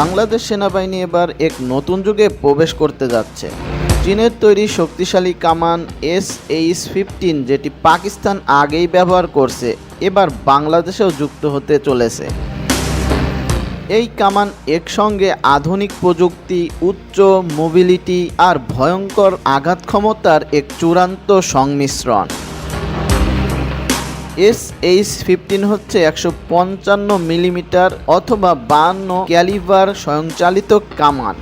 বাংলাদেশ সেনাবাহিনী এবার এক নতুন যুগে প্রবেশ করতে যাচ্ছে। চীনের তৈরি শক্তিশালী কামান এস এইচ ফিফটিন, যেটি পাকিস্তান আগেই ব্যবহার করছে, এবার বাংলাদেশেও যুক্ত হতে চলেছে। এই কামান একসঙ্গে আধুনিক প্রযুক্তি, উচ্চ মোবিলিটি আর ভয়ঙ্কর আঘাত ক্ষমতার এক চূড়ান্ত সংমিশ্রণ। এস এইচ ফিফটিন হচ্ছে একশো পঞ্চান্ন মিলিমিটার অথবা বান্ন ক্যালিভার স্বয়ংচালিত কামান।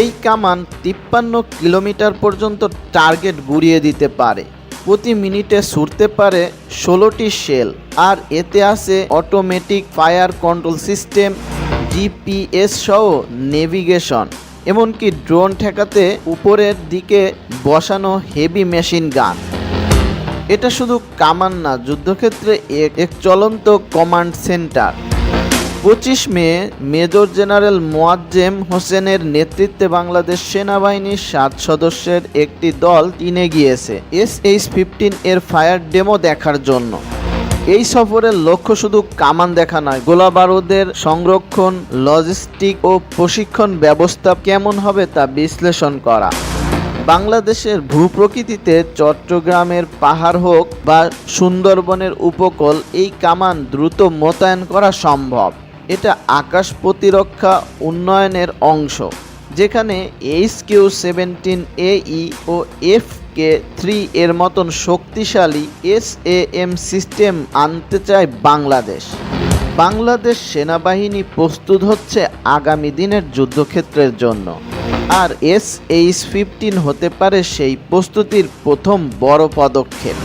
এই কামান তিপ্পান্ন কিলোমিটার পর্যন্ত টার্গেট গুড়িয়ে দিতে পারে। প্রতি মিনিটে ছুটতে পারে ষোলোটি শেল আর এতে আছে automatic fire control system, GPS সহ নেভিগেশন, এমনকি ড্রোন ঠেকাতে উপরের দিকে বসানো হেভি মেশিন গান। এটা শুধু কামান না, যুদ্ধক্ষেত্রে এক চলন্ত কমান্ড সেন্টার। পঁচিশ মে, মেজর জেনারেল মোয়াজ্জেম হোসেনের নেতৃত্বে বাংলাদেশ সেনাবাহিনীর সাত সদস্যের একটি দল চীনে গিয়েছে, এস এইচ ফিফটিন এর ফায়ার ডেমো দেখার জন্য। এই সফরের লক্ষ্য শুধু কামান দেখা নয় গোলা বারুদের সংরক্ষণ, লজিস্টিক ও প্রশিক্ষণ ব্যবস্থা কেমন হবে তা বিশ্লেষণ করা। বাংলাদেশের ভূপ্রকৃতিতে চট্টগ্রামের পাহাড় হোক বা সুন্দরবনের উপকূল, এই কামান দ্রুত মোতায়েন করা সম্ভব। এটা আকাশ প্রতিরক্ষা উন্নয়নের অংশ, যেখানে এইচ কিউ সেভেন্টিন এই ও এফ কে থ্রি এর মতন শক্তিশালী এস এম সিস্টেম আনতে চায় বাংলাদেশ। বাংলাদেশ সেনাবাহিনী প্রস্তুত হচ্ছে আগামী দিনের যুদ্ধক্ষেত্রের জন্য। আর এস এইচ ফিফটিন হতে পারে সেই প্রস্তুতির প্রথম বড় পদক্ষেপ।